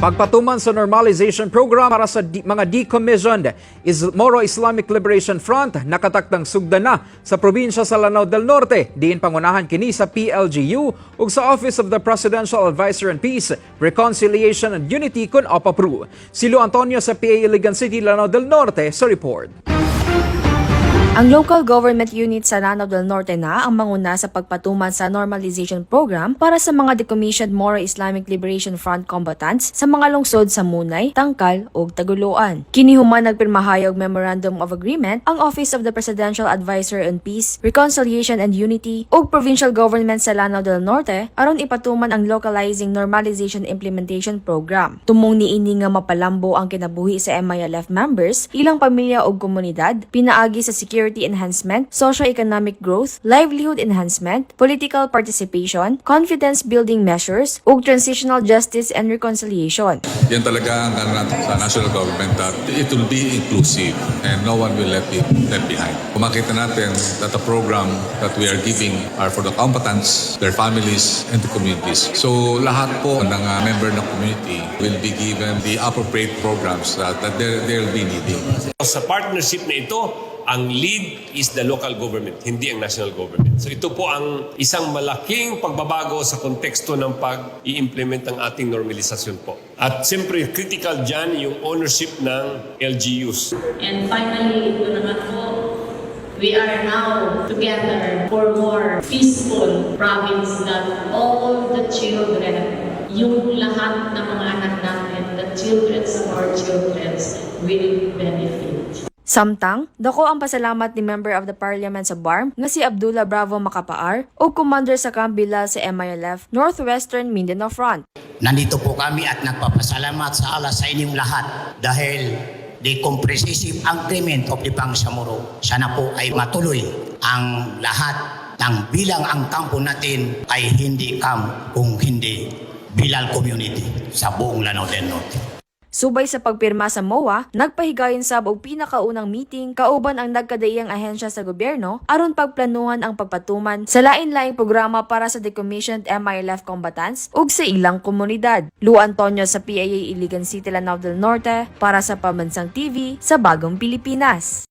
Pagpatuman sa normalization program para sa di- mga decommissioned is Moro Islamic Liberation Front nakatakdang sugdan na sa probinsya sa Lanao del Norte diin pangunahan kini sa PLGU ug sa Office of the Presidential Advisor on Peace, Reconciliation and Unity kun OPAPRU. Si Lu Antonio sa PA Iligan City, Lanao del Norte sa report. Ang local government unit sa Lanao del Norte na ang manguna sa pagpatuman sa normalization program para sa mga decommissioned Moro Islamic Liberation Front combatants sa mga lungsod sa Munay, Tangkal ug Taguluan. Kinihuman nagpirmahayog Memorandum of Agreement ang Office of the Presidential Advisor on Peace, Reconciliation and Unity ug Provincial Government sa Lanao del Norte aron ipatuman ang Localizing Normalization Implementation Program. Tumong niini nga mapalambo ang kinabuhi sa MILF members, ilang pamilya ug komunidad, pinaagi sa security enhancement, socio-economic growth, livelihood enhancement, political participation, confidence building measures, ug transitional justice and reconciliation. Yan talaga ang ano sa national government that it will be inclusive and no one will let it left behind. Kung makita natin that the program that we are giving are for the combatants, their families, and the communities. So lahat po ng uh, member ng community will be given the appropriate programs that, that they- they'll be needing. Sa partnership na ito, ang lead is the local government, hindi ang national government. So ito po ang isang malaking pagbabago sa konteksto ng pag-i-implement ng ating normalisasyon po. At siyempre, critical dyan yung ownership ng LGUs. And finally, ito na nga po, we are now together for more peaceful province that all the children, yung lahat ng mga anak natin, the children of our children will benefit. Samtang, dako ang pasalamat ni Member of the Parliament sa BARM nga si Abdullah Bravo Macapaar o Commander sa Camp Bilal sa MILF Northwestern Mindanao Front. Nandito po kami at nagpapasalamat sa Allah sa inyong lahat dahil the comprehensive agreement of the Pangsamoro sana po ay matuloy ang lahat ng bilang ang kampo natin ay hindi kam kung hindi Bilal community sa buong Lanao del Norte. Subay sa pagpirma sa MOA, nagpahigayon sab og pinakaunang meeting kauban ang nagkadaiyang ahensya sa gobyerno aron pagplanuhan ang pagpatuman sa lain-laing programa para sa decommissioned MILF combatants ug sa ilang komunidad. Lu Antonio sa PIA Iligan City, Lanao del Norte para sa Pambansang TV sa Bagong Pilipinas.